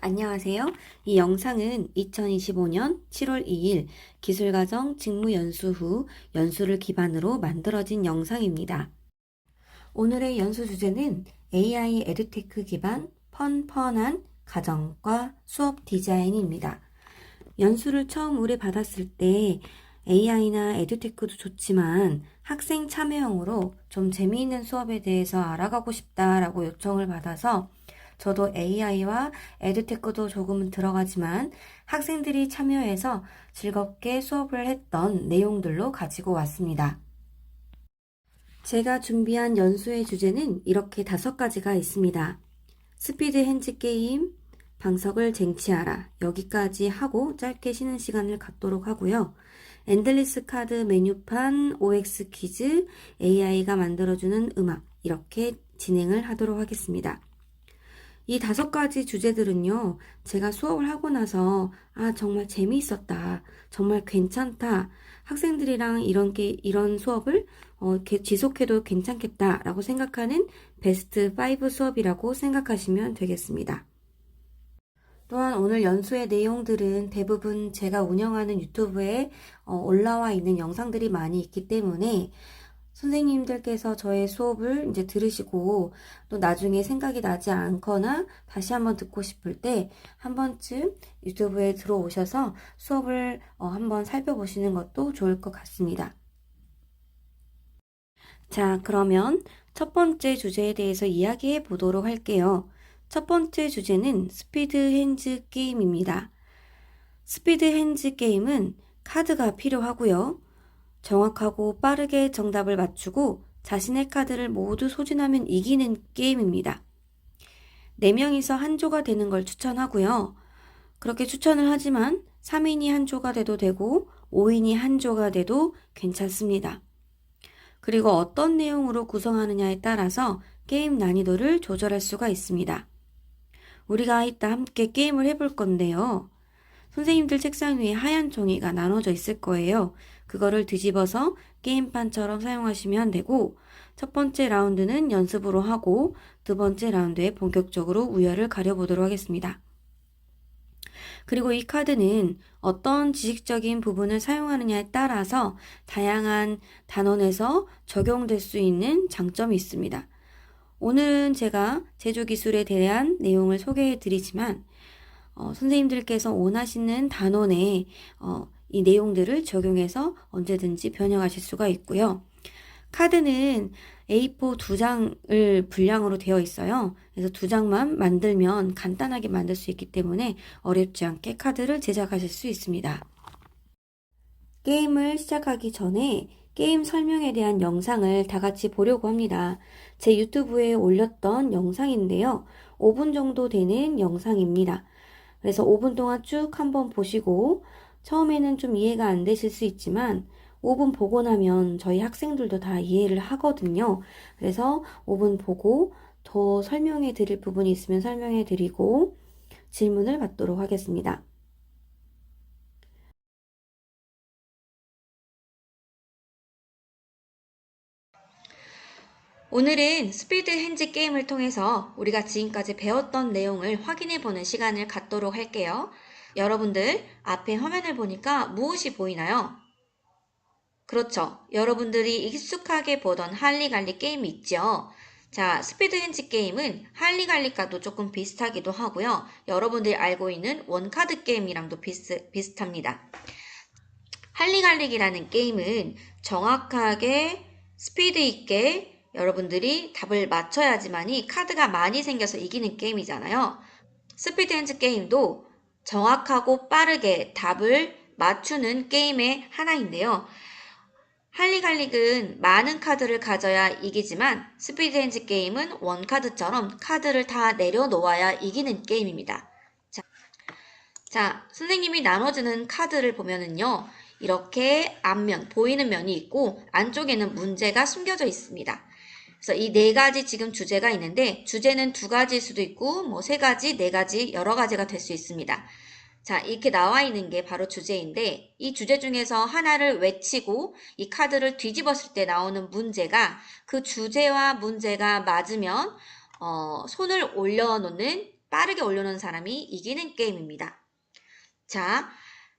안녕하세요. 이 영상은 2025년 7월 2일 기술과정 직무 연수 후 연수를 기반으로 만들어진 영상입니다. 오늘의 연수 주제는 AI 에듀테크 기반 펀펀한 가정과 수업 디자인입니다. 연수를 처음 의뢰 받았을 때 AI나 에듀테크도 좋지만 학생 참여형으로 좀 재미있는 수업에 대해서 알아가고 싶다라고 요청을 받아서 저도 AI와 에듀테크도 조금은 들어가지만 학생들이 참여해서 즐겁게 수업을 했던 내용들로 가지고 왔습니다. 제가 준비한 연수의 주제는 이렇게 다섯 가지가 있습니다. 스피드 핸즈 게임, 방석을 쟁취하라. 여기까지 하고 짧게 쉬는 시간을 갖도록 하고요. 엔들리스 카드 메뉴판, OX 퀴즈, AI가 만들어주는 음악. 이렇게 진행을 하도록 하겠습니다. 이 다섯 가지 주제들은요, 제가 수업을 하고 나서, 아, 정말 재미있었다. 정말 괜찮다. 학생들이랑 이런 게, 이런 수업을, 어, 이렇게 지속해도 괜찮겠다라고 생각하는 베스트 5 수업이라고 생각하시면 되겠습니다. 또한 오늘 연수의 내용들은 대부분 제가 운영하는 유튜브에 어, 올라와 있는 영상들이 많이 있기 때문에 선생님들께서 저의 수업을 이제 들으시고 또 나중에 생각이 나지 않거나 다시 한번 듣고 싶을 때 한 번쯤 유튜브에 들어오셔서 수업을 어, 한번 살펴보시는 것도 좋을 것 같습니다. 자, 그러면 첫 번째 주제에 대해서 이야기해 보도록 할게요. 첫 번째 주제는 스피드 핸즈 게임입니다. 스피드 핸즈 게임은 카드가 필요하고요. 정확하고 빠르게 정답을 맞추고 자신의 카드를 모두 소진하면 이기는 게임입니다. 4명이서 한 조가 되는 걸 추천하고요. 그렇게 추천을 하지만 3인이 한 조가 돼도 되고 5인이 한 조가 돼도 괜찮습니다. 그리고 어떤 내용으로 구성하느냐에 따라서 게임 난이도를 조절할 수가 있습니다. 우리가 이따 함께 게임을 해볼 건데요. 선생님들 책상 위에 하얀 종이가 나눠져 있을 거예요. 그거를 뒤집어서 게임판처럼 사용하시면 되고, 첫 번째 라운드는 연습으로 하고, 두 번째 라운드에 본격적으로 우열을 가려보도록 하겠습니다. 그리고 이 카드는 어떤 지식적인 부분을 사용하느냐에 따라서 다양한 단원에서 적용될 수 있는 장점이 있습니다. 오늘은 제가 제조 기술에 대한 내용을 소개해 드리지만, 어, 선생님들께서 원하시는 단원에 어, 이 내용들을 적용해서 언제든지 변형하실 수가 있고요. 카드는 A4 두 장을 분량으로 되어 있어요. 그래서 두 장만 만들면 간단하게 만들 수 있기 때문에 어렵지 않게 카드를 제작하실 수 있습니다. 게임을 시작하기 전에 게임 설명에 대한 영상을 다 같이 보려고 합니다. 제 유튜브에 올렸던 영상인데요. 5분 정도 되는 영상입니다. 그래서 5분 동안 쭉 한번 보시고 처음에는 좀 이해가 안 되실 수 있지만 5분 보고 나면 저희 학생들도 다 이해를 하거든요. 그래서 5분 보고 더 설명해 드릴 부분이 있으면 설명해 드리고 질문을 받도록 하겠습니다. 오늘은 스피드 핸즈 게임을 통해서 우리가 지금까지 배웠던 내용을 확인해 보는 시간을 갖도록 할게요. 여러분들 앞에 화면을 보니까 무엇이 보이나요? 그렇죠. 여러분들이 익숙하게 보던 할리갈리 게임 있죠? 자, 스피드 핸즈 게임은 할리갈리과도 조금 비슷하기도 하고요. 여러분들이 알고 있는 원카드 게임이랑도 비슷, 비슷합니다. 할리갈릭이라는 게임은 정확하게 스피드 있게 여러분들이 답을 맞춰야지만이 카드가 많이 생겨서 이기는 게임이잖아요. 스피드 핸즈 게임도 정확하고 빠르게 답을 맞추는 게임의 하나인데요. 할리갈릭은 많은 카드를 가져야 이기지만 스피드 핸즈 게임은 원카드처럼 카드를 다 내려놓아야 이기는 게임입니다. 자, 자, 선생님이 나눠주는 카드를 보면은요. 이렇게 앞면, 보이는 면이 있고 안쪽에는 문제가 숨겨져 있습니다. 그래서 이 네 가지 지금 주제가 있는데 주제는 두 가지일 수도 있고 뭐 세 가지, 네 가지, 여러 가지가 될 수 있습니다. 자, 이렇게 나와 있는 게 바로 주제인데 이 주제 중에서 하나를 외치고 이 카드를 뒤집었을 때 나오는 문제가 그 주제와 문제가 맞으면 어, 손을 올려놓는 빠르게 올려놓은 사람이 이기는 게임입니다. 자,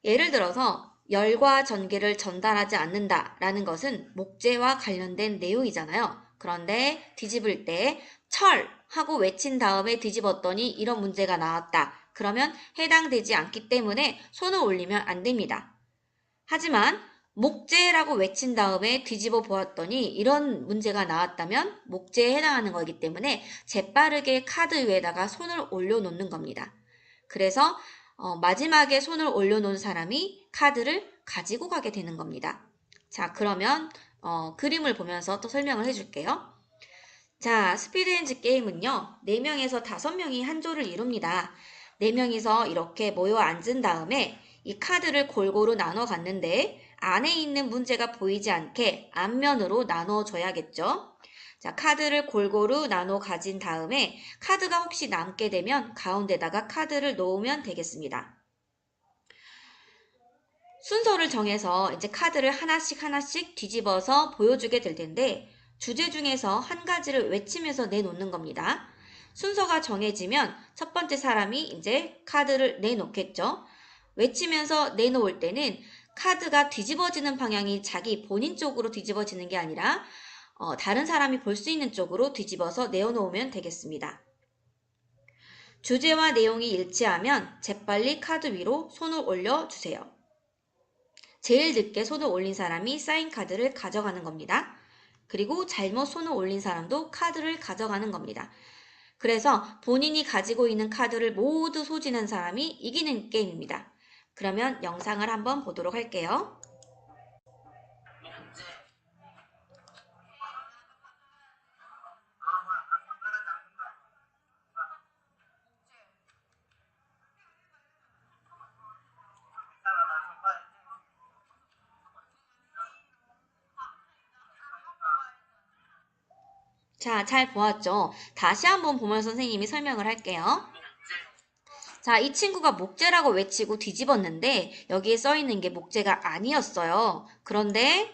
예를 들어서 열과 전기를 전달하지 않는다라는 것은 목재와 관련된 내용이잖아요. 그런데 뒤집을 때 철 하고 외친 다음에 뒤집었더니 이런 문제가 나왔다. 그러면 해당되지 않기 때문에 손을 올리면 안 됩니다. 하지만 목재라고 외친 다음에 뒤집어 보았더니 이런 문제가 나왔다면 목재에 해당하는 거기 때문에 재빠르게 카드 위에다가 손을 올려놓는 겁니다. 그래서 어, 마지막에 손을 올려놓은 사람이 카드를 가지고 가게 되는 겁니다. 자, 그러면 어, 그림을 보면서 또 설명을 해줄게요. 자, 스피드엔즈 게임은요, 4명에서 5명이 한 조를 이룹니다. 4명이서 이렇게 모여 앉은 다음에 이 카드를 골고루 나눠 갔는데 안에 있는 문제가 보이지 않게 앞면으로 나눠 줘야겠죠. 자, 카드를 골고루 나눠 가진 다음에 카드가 혹시 남게 되면 가운데다가 카드를 놓으면 되겠습니다. 순서를 정해서 이제 카드를 하나씩 하나씩 뒤집어서 보여주게 될 텐데 주제 중에서 한 가지를 외치면서 내놓는 겁니다. 순서가 정해지면 첫 번째 사람이 이제 카드를 내놓겠죠. 외치면서 내놓을 때는 카드가 뒤집어지는 방향이 자기 본인 쪽으로 뒤집어지는 게 아니라 어, 다른 사람이 볼 수 있는 쪽으로 뒤집어서 내어놓으면 되겠습니다. 주제와 내용이 일치하면 재빨리 카드 위로 손을 올려주세요. 제일 늦게 손을 올린 사람이 사인 카드를 가져가는 겁니다. 그리고 잘못 손을 올린 사람도 카드를 가져가는 겁니다. 그래서 본인이 가지고 있는 카드를 모두 소진한 사람이 이기는 게임입니다. 그러면 영상을 한번 보도록 할게요. 자, 잘 보았죠? 다시 한번 보면서 선생님이 설명을 할게요. 자, 이 친구가 목재라고 외치고 뒤집었는데 여기에 써 있는 게 목재가 아니었어요. 그런데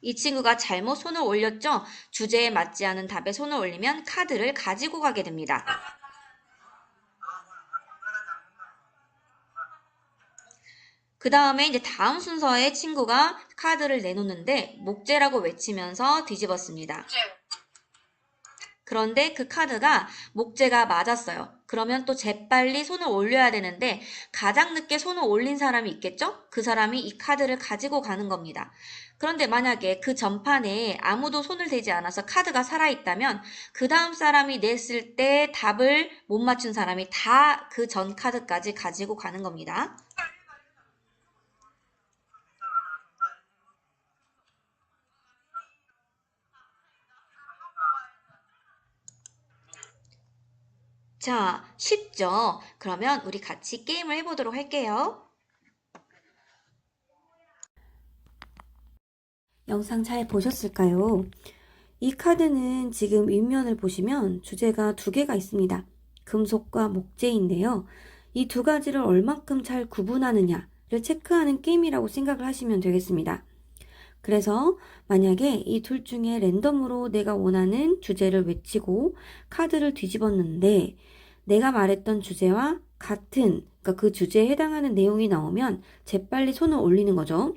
이 친구가 잘못 손을 올렸죠? 주제에 맞지 않은 답에 손을 올리면 카드를 가지고 가게 됩니다. 그 다음에 이제 다음 순서에 친구가 카드를 내놓는데 목재라고 외치면서 뒤집었습니다. 그런데 그 카드가 목재가 맞았어요. 그러면 또 재빨리 손을 올려야 되는데 가장 늦게 손을 올린 사람이 있겠죠? 그 사람이 이 카드를 가지고 가는 겁니다. 그런데 만약에 그 전판에 아무도 손을 대지 않아서 카드가 살아있다면 그 다음 사람이 냈을 때 답을 못 맞춘 사람이 다 그 전 카드까지 가지고 가는 겁니다. 자, 쉽죠? 그러면 우리 같이 게임을 해보도록 할게요. 영상 잘 보셨을까요? 이 카드는 지금 윗면을 보시면 주제가 두 개가 있습니다. 금속과 목재인데요. 이 두 가지를 얼만큼 잘 구분하느냐를 체크하는 게임이라고 생각을 하시면 되겠습니다. 그래서 만약에 이 둘 중에 랜덤으로 내가 원하는 주제를 외치고 카드를 뒤집었는데 내가 말했던 주제와 같은 그러니까 그 주제에 해당하는 내용이 나오면 재빨리 손을 올리는 거죠.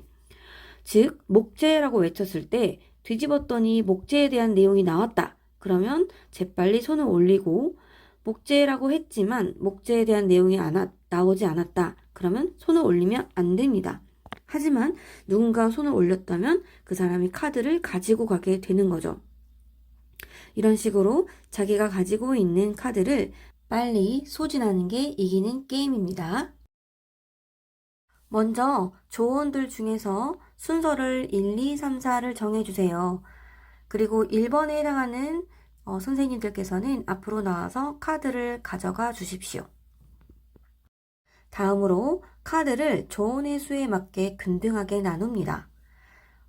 즉 목재라고 외쳤을 때 뒤집었더니 목재에 대한 내용이 나왔다. 그러면 재빨리 손을 올리고 목재라고 했지만 목재에 대한 내용이 안, 나오지 않았다. 그러면 손을 올리면 안 됩니다. 하지만 누군가 손을 올렸다면 그 사람이 카드를 가지고 가게 되는 거죠. 이런 식으로 자기가 가지고 있는 카드를 빨리 소진하는 게 이기는 게임입니다. 먼저 조언들 중에서 순서를 1, 2, 3, 4를 정해주세요. 그리고 1번에 해당하는 어, 선생님들께서는 앞으로 나와서 카드를 가져가 주십시오. 다음으로 카드를 조언의 수에 맞게 균등하게 나눕니다.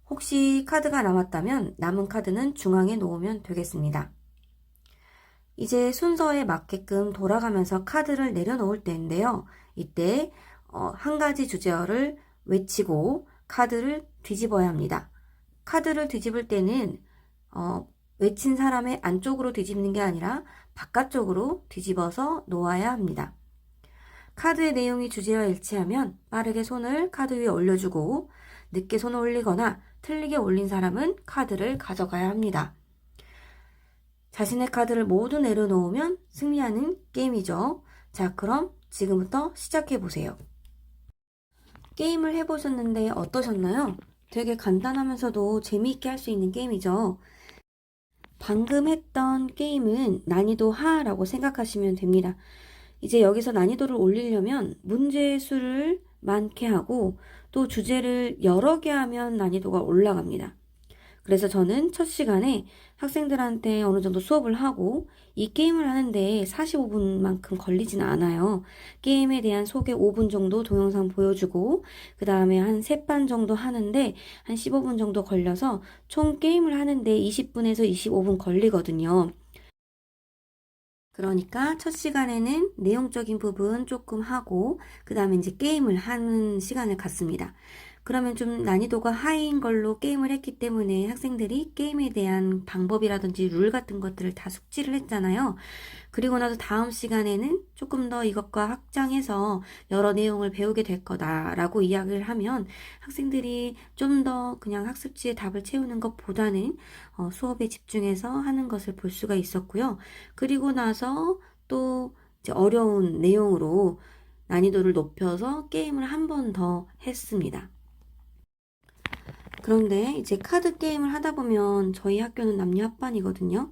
혹시 카드가 남았다면 남은 카드는 중앙에 놓으면 되겠습니다. 이제 순서에 맞게끔 돌아가면서 카드를 내려놓을 때인데요. 이때 어, 한 가지 주제어를 외치고 카드를 뒤집어야 합니다. 카드를 뒤집을 때는 어, 외친 사람의 안쪽으로 뒤집는 게 아니라 바깥쪽으로 뒤집어서 놓아야 합니다. 카드의 내용이 주제와 일치하면 빠르게 손을 카드 위에 올려주고 늦게 손을 올리거나 틀리게 올린 사람은 카드를 가져가야 합니다. 자신의 카드를 모두 내려놓으면 승리하는 게임이죠. 자, 그럼 지금부터 시작해 보세요. 게임을 해보셨는데 어떠셨나요? 되게 간단하면서도 재미있게 할 수 있는 게임이죠. 방금 했던 게임은 난이도 하라고 생각하시면 됩니다. 이제 여기서 난이도를 올리려면 문제의 수를 많게 하고 또 주제를 여러 개 하면 난이도가 올라갑니다. 그래서 저는 첫 시간에 학생들한테 어느 정도 수업을 하고 이 게임을 하는데 45분만큼 걸리진 않아요. 게임에 대한 소개 5분 정도 동영상 보여주고 그 다음에 한 3판 정도 하는데 한 15분 정도 걸려서 총 게임을 하는데 20분에서 25분 걸리거든요. 그러니까 첫 시간에는 내용적인 부분 조금 하고 그 다음에 이제 게임을 하는 시간을 갖습니다. 그러면 좀 난이도가 하이인 걸로 게임을 했기 때문에 학생들이 게임에 대한 방법이라든지 룰 같은 것들을 다 숙지를 했잖아요. 그리고 나서 다음 시간에는 조금 더 이것과 확장해서 여러 내용을 배우게 될 거다라고 이야기를 하면 학생들이 좀 더 그냥 학습지에 답을 채우는 것보다는 어, 수업에 집중해서 하는 것을 볼 수가 있었고요. 그리고 나서 또 어려운 내용으로 난이도를 높여서 게임을 한 번 더 했습니다. 그런데 이제 카드 게임을 하다 보면 저희 학교는 남녀 합반이거든요.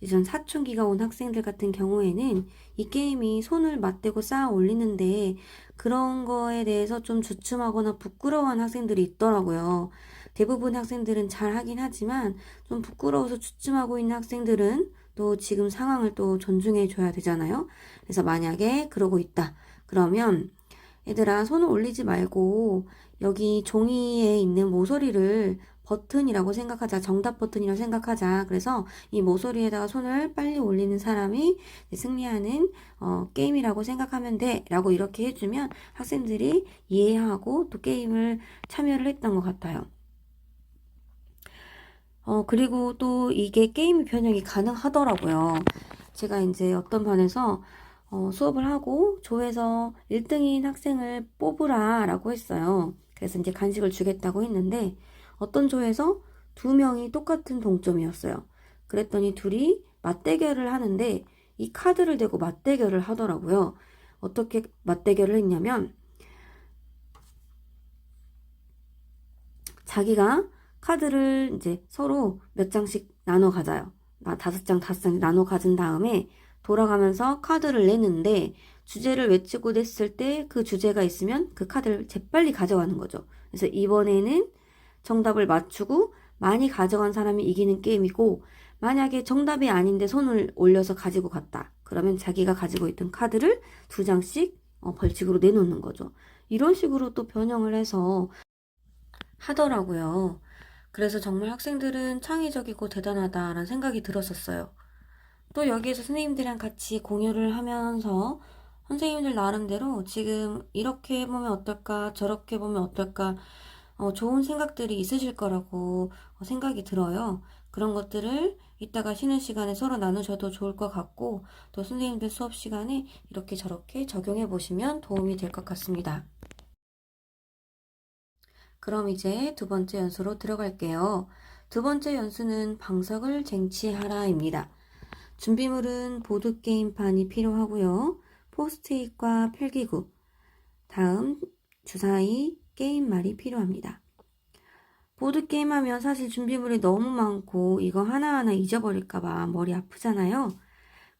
이전 사춘기가 온 학생들 같은 경우에는 이 게임이 손을 맞대고 쌓아 올리는데 그런 거에 대해서 좀 주춤하거나 부끄러워하는 학생들이 있더라고요. 대부분 학생들은 잘 하긴 하지만 좀 부끄러워서 주춤하고 있는 학생들은 또 지금 상황을 또 존중해 줘야 되잖아요. 그래서 만약에 그러고 있다. 그러면 얘들아 손을 올리지 말고 여기 종이에 있는 모서리를 버튼이라고 생각하자. 정답 버튼이라고 생각하자. 그래서 이 모서리에다가 손을 빨리 올리는 사람이 승리하는 어, 게임이라고 생각하면 돼. 라고 이렇게 해주면 학생들이 이해하고 또 게임을 참여를 했던 것 같아요. 어, 그리고 또 이게 게임 변형이 가능하더라고요. 제가 이제 어떤 반에서 어, 수업을 하고 조에서 1등인 학생을 뽑으라 라고 했어요. 그래서 이제 간식을 주겠다고 했는데 어떤 조에서 두 명이 똑같은 동점이었어요. 그랬더니 둘이 맞대결을 하는데 이 카드를 대고 맞대결을 하더라고요. 어떻게 맞대결을 했냐면 자기가 카드를 이제 서로 몇 장씩 나눠 가져요. 나 다섯 장, 다섯 장 나눠 가진 다음에 돌아가면서 카드를 내는데 주제를 외치고 냈을 때 그 주제가 있으면 그 카드를 재빨리 가져가는 거죠. 그래서 이번에는 정답을 맞추고 많이 가져간 사람이 이기는 게임이고 만약에 정답이 아닌데 손을 올려서 가지고 갔다. 그러면 자기가 가지고 있던 카드를 두 장씩 어, 벌칙으로 내놓는 거죠. 이런 식으로 또 변형을 해서 하더라고요. 그래서 정말 학생들은 창의적이고 대단하다라는 생각이 들었었어요. 또 여기에서 선생님들이랑 같이 공유를 하면서 선생님들 나름대로 지금 이렇게 보면 어떨까, 저렇게 보면 어떨까, 어, 좋은 생각들이 있으실 거라고 어, 생각이 들어요. 그런 것들을 이따가 쉬는 시간에 서로 나누셔도 좋을 것 같고, 또 선생님들 수업 시간에 이렇게 저렇게 적용해 보시면 도움이 될 것 같습니다. 그럼 이제 두 번째 연수로 들어갈게요. 두 번째 연수는 방석을 쟁취하라입니다. 준비물은 보드게임판이 필요하고요. 포스트잇과 필기구, 다음 주사위 게임말이 필요합니다. 보드게임 하면 사실 준비물이 너무 많고 이거 하나하나 잊어버릴까봐 머리 아프잖아요.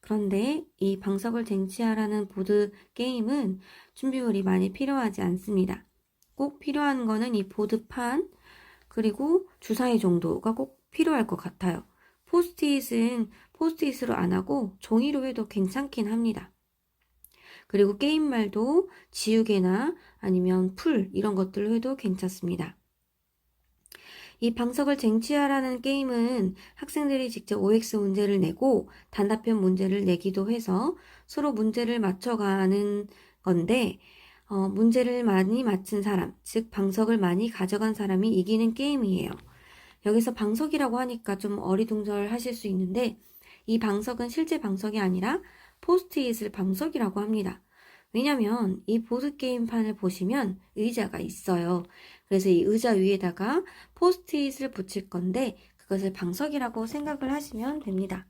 그런데 이 방석을 쟁취하라는 보드게임은 준비물이 많이 필요하지 않습니다. 꼭 필요한 거는 이 보드판, 그리고 주사위 정도가 꼭 필요할 것 같아요. 포스트잇은 포스트잇으로 안 하고 종이로 해도 괜찮긴 합니다. 그리고 게임말도 지우개나 아니면 풀 이런 것들로 해도 괜찮습니다. 이 방석을 쟁취하라는 게임은 학생들이 직접 OX 문제를 내고 단답형 문제를 내기도 해서 서로 문제를 맞춰가는 건데 어, 문제를 많이 맞춘 사람, 즉 방석을 많이 가져간 사람이 이기는 게임이에요. 여기서 방석이라고 하니까 좀 어리둥절 하실 수 있는데 이 방석은 실제 방석이 아니라 포스트잇을 방석이라고 합니다. 왜냐면 이 보드게임판을 보시면 의자가 있어요. 그래서 이 의자 위에다가 포스트잇을 붙일 건데 그것을 방석이라고 생각을 하시면 됩니다.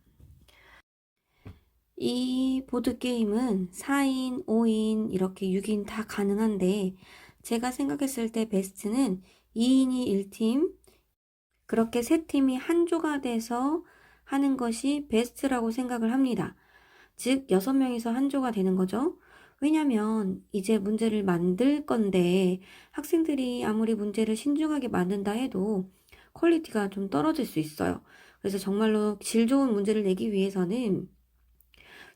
이 보드게임은 4인, 5인, 이렇게 6인 다 가능한데 제가 생각했을 때 베스트는 2인이 1팀, 그렇게 세 팀이 한 조가 돼서 하는 것이 베스트라고 생각을 합니다. 즉, 6명이서 한 조가 되는 거죠. 왜냐면 이제 문제를 만들 건데 학생들이 아무리 문제를 신중하게 만든다 해도 퀄리티가 좀 떨어질 수 있어요. 그래서 정말로 질 좋은 문제를 내기 위해서는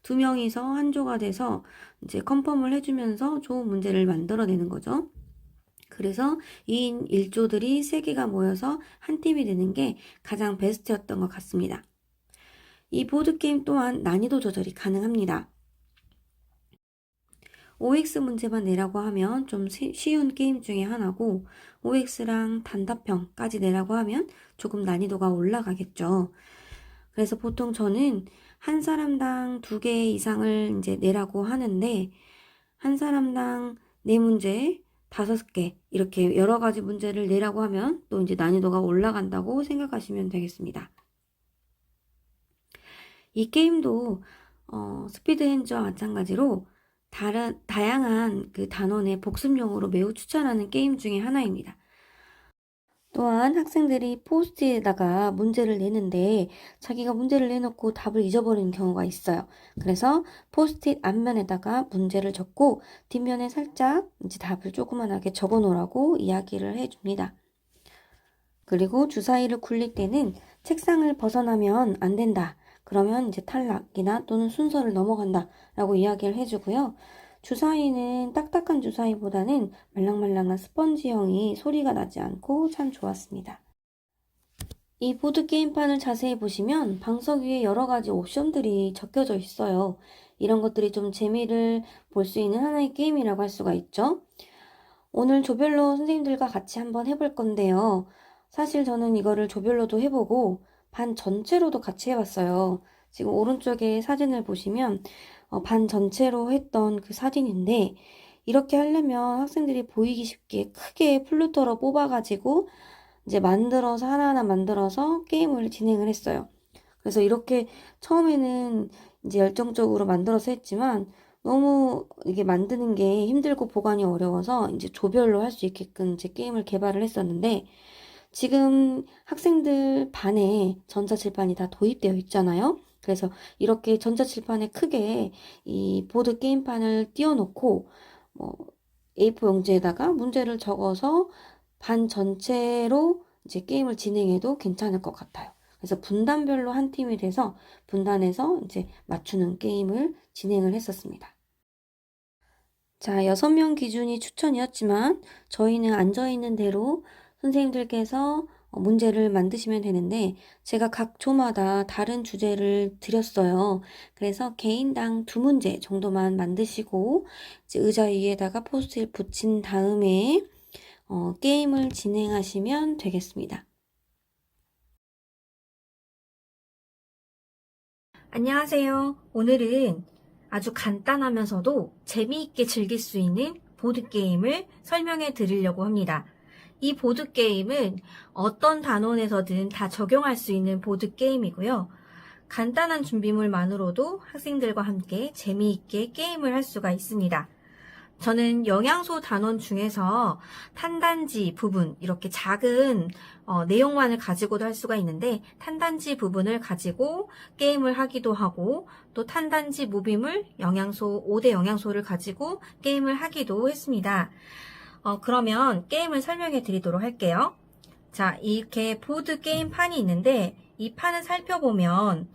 두 명이서 한 조가 돼서 이제 컨펌을 해주면서 좋은 문제를 만들어내는 거죠. 그래서 2인 1조들이 3개가 모여서 한 팀이 되는 게 가장 베스트였던 것 같습니다. 이 보드게임 또한 난이도 조절이 가능합니다. OX 문제만 내라고 하면 좀 쉬운 게임 중에 하나고 OX랑 단답형까지 내라고 하면 조금 난이도가 올라가겠죠. 그래서 보통 저는 한 사람당 두 개 이상을 이제 내라고 하는데 한 사람당 네 문제, 다섯 개 이렇게 여러 가지 문제를 내라고 하면 또 이제 난이도가 올라간다고 생각하시면 되겠습니다. 이 게임도 어, 스피드 핸즈와 마찬가지로 다른, 다양한 그 단원의 복습용으로 매우 추천하는 게임 중에 하나입니다. 또한 학생들이 포스트에다가 문제를 내는데 자기가 문제를 내놓고 답을 잊어버리는 경우가 있어요. 그래서 포스트잇 앞면에다가 문제를 적고 뒷면에 살짝 이제 답을 조그만하게 적어 놓으라고 이야기를 해줍니다. 그리고 주사위를 굴릴 때는 책상을 벗어나면 안 된다. 그러면 이제 탈락이나 또는 순서를 넘어간다 라고 이야기를 해주고요. 주사위는 딱딱한 주사위보다는 말랑말랑한 스펀지형이 소리가 나지 않고 참 좋았습니다. 이 보드게임판을 자세히 보시면 방석 위에 여러 가지 옵션들이 적혀져 있어요. 이런 것들이 좀 재미를 볼 수 있는 하나의 게임이라고 할 수가 있죠. 오늘 조별로 선생님들과 같이 한번 해볼 건데요. 사실 저는 이거를 조별로도 해보고 반 전체로도 같이 해봤어요. 지금 오른쪽에 사진을 보시면 어, 반 전체로 했던 그 사진인데 이렇게 하려면 학생들이 보이기 쉽게 크게 플루터로 뽑아가지고 이제 만들어서 하나하나 만들어서 게임을 진행을 했어요. 그래서 이렇게 처음에는 이제 열정적으로 만들어서 했지만 너무 이게 만드는 게 힘들고 보관이 어려워서 이제 조별로 할 수 있게끔 이제 게임을 개발을 했었는데 지금 학생들 반에 전자칠판이 다 도입되어 있잖아요. 그래서 이렇게 전자칠판에 크게 이 보드 게임판을 띄워놓고 뭐 A4 용지에다가 문제를 적어서 반 전체로 이제 게임을 진행해도 괜찮을 것 같아요. 그래서 분단별로 한 팀이 돼서 분단해서 이제 맞추는 게임을 진행을 했었습니다. 자, 6명 기준이 추천이었지만 저희는 앉아있는 대로 선생님들께서 어, 문제를 만드시면 되는데 제가 각 조마다 다른 주제를 드렸어요. 그래서 개인당 두 문제 정도만 만드시고 의자 위에다가 포스트잇 붙인 다음에 어, 게임을 진행하시면 되겠습니다. 안녕하세요. 오늘은 아주 간단하면서도 재미있게 즐길 수 있는 보드게임을 설명해 드리려고 합니다. 이 보드게임은 어떤 단원에서든 다 적용할 수 있는 보드게임이고요. 간단한 준비물만으로도 학생들과 함께 재미있게 게임을 할 수가 있습니다. 저는 영양소 단원 중에서 탄단지 부분, 이렇게 작은 어, 내용만을 가지고도 할 수가 있는데, 탄단지 부분을 가지고 게임을 하기도 하고, 또 탄단지 무비물, 영양소, 5대 영양소를 가지고 게임을 하기도 했습니다. 어, 그러면 게임을 설명해 드리도록 할게요. 자, 이렇게 보드 게임 판이 있는데 이 판을 살펴보면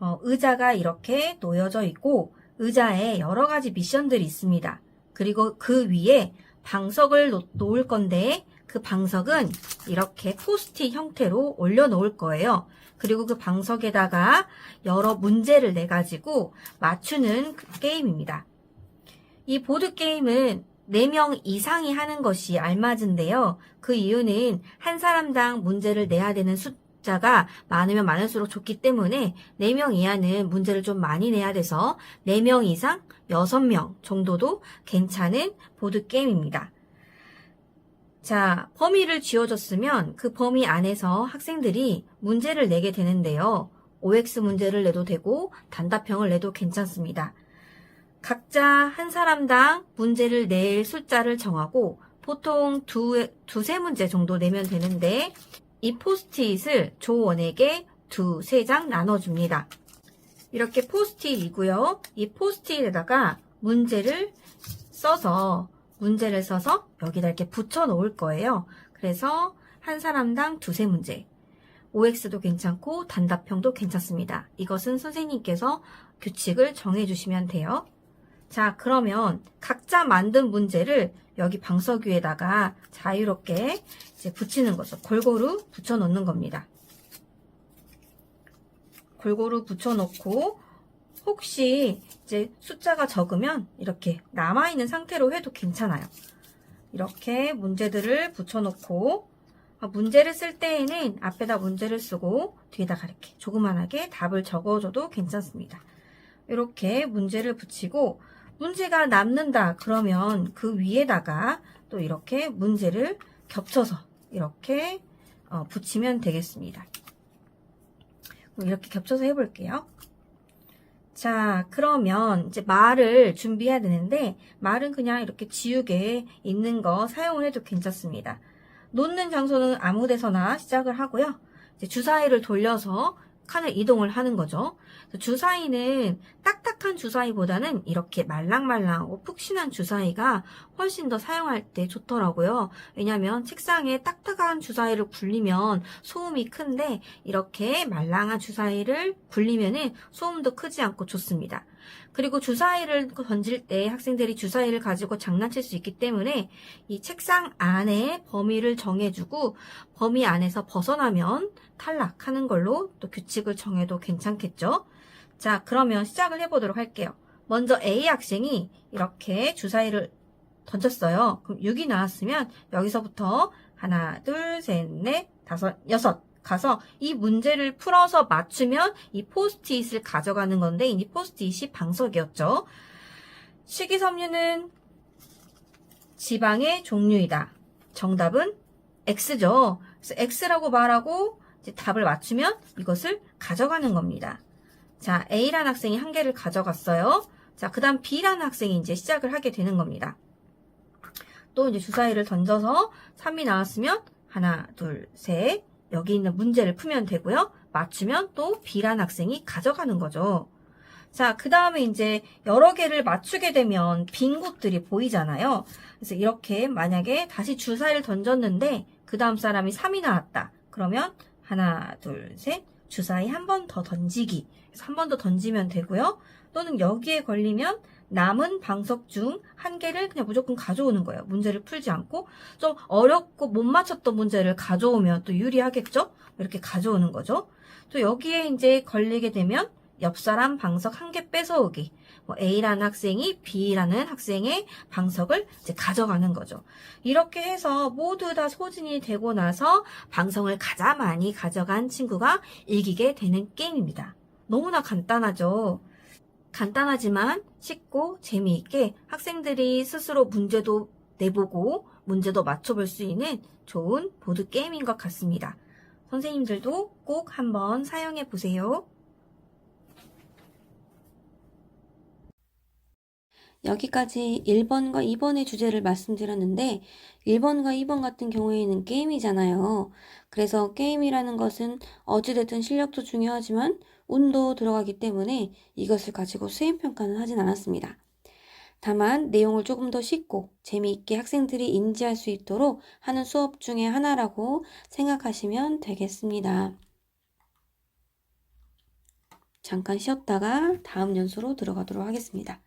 어, 의자가 이렇게 놓여져 있고 의자에 여러 가지 미션들이 있습니다. 그리고 그 위에 방석을 놓, 놓을 건데 그 방석은 이렇게 포스트잇 형태로 올려놓을 거예요. 그리고 그 방석에다가 여러 문제를 내가지고 맞추는 그 게임입니다. 이 보드 게임은 4명 이상이 하는 것이 알맞은데요. 그 이유는 한 사람당 문제를 내야 되는 숫자가 많으면 많을수록 좋기 때문에 4명 이하는 문제를 좀 많이 내야 돼서 4명 이상 6명 정도도 괜찮은 보드게임입니다. 자, 범위를 쥐어줬으면 그 범위 안에서 학생들이 문제를 내게 되는데요. OX 문제를 내도 되고 단답형을 내도 괜찮습니다. 각자 한 사람당 문제를 낼 숫자를 정하고 보통 두, 두세 문제 정도 내면 되는데 이 포스트잇을 조원에게 두세 장 나눠줍니다. 이렇게 포스트잇이고요. 이 포스트잇에다가 문제를 써서 문제를 써서 여기다 이렇게 붙여 놓을 거예요. 그래서 한 사람당 두세 문제. OX도 괜찮고 단답형도 괜찮습니다. 이것은 선생님께서 규칙을 정해 주시면 돼요. 자, 그러면 각자 만든 문제를 여기 방석 위에다가 자유롭게 이제 붙이는 거죠. 골고루 붙여 놓는 겁니다. 골고루 붙여 놓고 혹시 이제 숫자가 적으면 이렇게 남아 있는 상태로 해도 괜찮아요. 이렇게 문제들을 붙여 놓고 아, 문제를 쓸 때에는 앞에다 문제를 쓰고 뒤에다가 이렇게 조그만하게 답을 적어줘도 괜찮습니다. 이렇게 문제를 붙이고 문제가 남는다 그러면 그 위에다가 또 이렇게 문제를 겹쳐서 이렇게 어, 붙이면 되겠습니다. 이렇게 겹쳐서 해볼게요. 자, 그러면 이제 말을 준비해야 되는데, 말은 그냥 이렇게 지우개 있는 거 사용을 해도 괜찮습니다. 놓는 장소는 아무 데서나 시작을 하고요. 주사위를 돌려서 칸을 이동을 하는 거죠. 주사위는 딱딱한 주사위보다는 이렇게 말랑말랑하고 푹신한 주사위가 훨씬 더 사용할 때 좋더라고요. 왜냐하면 책상에 딱딱한 주사위를 굴리면 소음이 큰데 이렇게 말랑한 주사위를 굴리면은 소음도 크지 않고 좋습니다. 그리고 주사위를 던질 때 학생들이 주사위를 가지고 장난칠 수 있기 때문에 이 책상 안에 범위를 정해주고 범위 안에서 벗어나면 탈락하는 걸로 또 규칙을 정해도 괜찮겠죠. 자, 그러면 시작을 해보도록 할게요. 먼저 A 학생이 이렇게 주사위를 던졌어요. 그럼 6이 나왔으면 여기서부터 하나, 둘, 셋, 넷, 다섯, 여섯 가서 이 문제를 풀어서 맞추면 이 포스트잇을 가져가는 건데 이 포스트잇이 방석이었죠. 식이섬유는 지방의 종류이다. 정답은 X죠. 그래서 X라고 말하고 답을 맞추면 이것을 가져가는 겁니다. 자, A라는 학생이 한 개를 가져갔어요. 자, 그 다음 B라는 학생이 이제 시작을 하게 되는 겁니다. 또 이제 주사위를 던져서 3이 나왔으면 하나, 둘, 셋. 여기 있는 문제를 풀면 되고요. 맞추면 또 B라는 학생이 가져가는 거죠. 자, 그 다음에 이제 여러 개를 맞추게 되면 빈 곳들이 보이잖아요. 그래서 이렇게 만약에 다시 주사위를 던졌는데 그 다음 사람이 3이 나왔다. 그러면 하나, 둘, 셋. 주사위 한 번 더 던지기. 그래서 한 번 더 던지면 되고요. 또는 여기에 걸리면 남은 방석 중 한 개를 그냥 무조건 가져오는 거예요. 문제를 풀지 않고 좀 어렵고 못 맞췄던 문제를 가져오면 또 유리하겠죠? 이렇게 가져오는 거죠. 또 여기에 이제 걸리게 되면 옆 사람 방석 한 개 뺏어오기. 뭐 A라는 학생이 B라는 학생의 방석을 이제 가져가는 거죠. 이렇게 해서 모두 다 소진이 되고 나서 방송을 가장 많이 가져간 친구가 이기게 되는 게임입니다. 너무나 간단하죠. 간단하지만 쉽고 재미있게 학생들이 스스로 문제도 내보고 문제도 맞춰볼 수 있는 좋은 보드게임인 것 같습니다. 선생님들도 꼭 한번 사용해 보세요. 여기까지 1번과 2번의 주제를 말씀드렸는데 1번과 2번 같은 경우에는 게임이잖아요. 그래서 게임이라는 것은 어찌됐든 실력도 중요하지만 운도 들어가기 때문에 이것을 가지고 수행평가는 하진 않았습니다. 다만 내용을 조금 더 쉽고 재미있게 학생들이 인지할 수 있도록 하는 수업 중에 하나라고 생각하시면 되겠습니다. 잠깐 쉬었다가 다음 연수로 들어가도록 하겠습니다.